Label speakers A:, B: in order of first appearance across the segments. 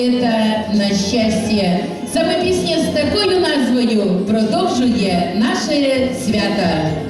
A: это на счастье. Сама песня с такою назвою продовжує наше свято.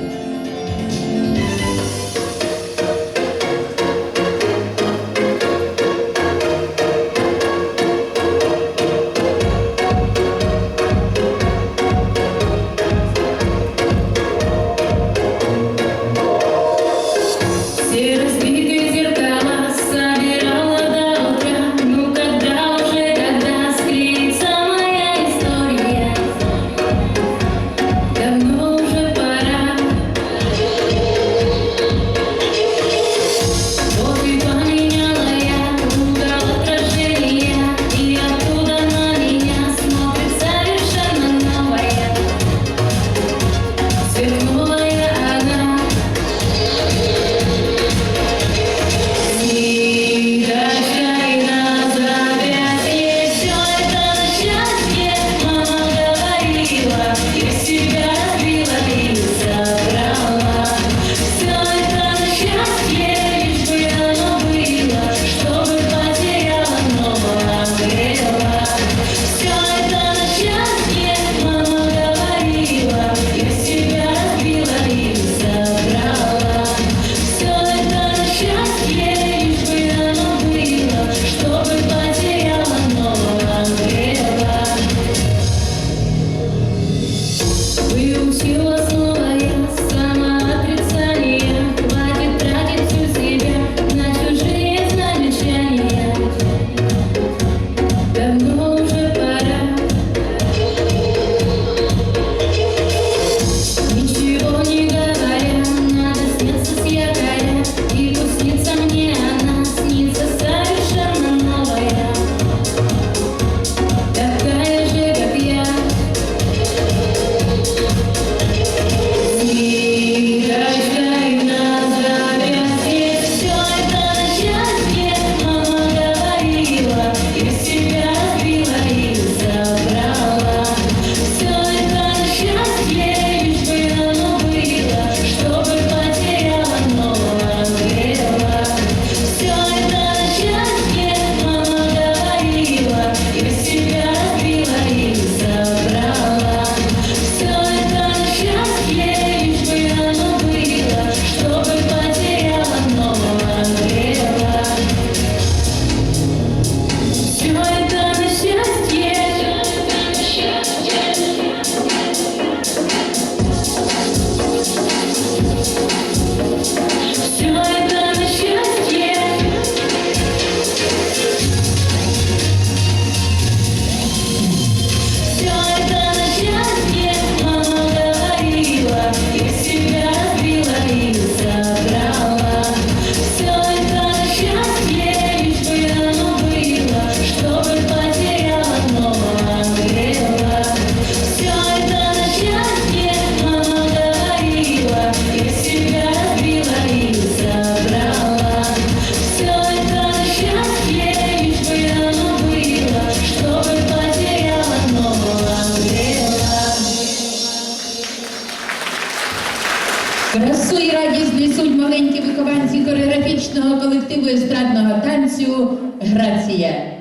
B: Thank you.
A: Красу і радість несуть маленькі вихованці хореографічного колективу естрадного танцю Грація.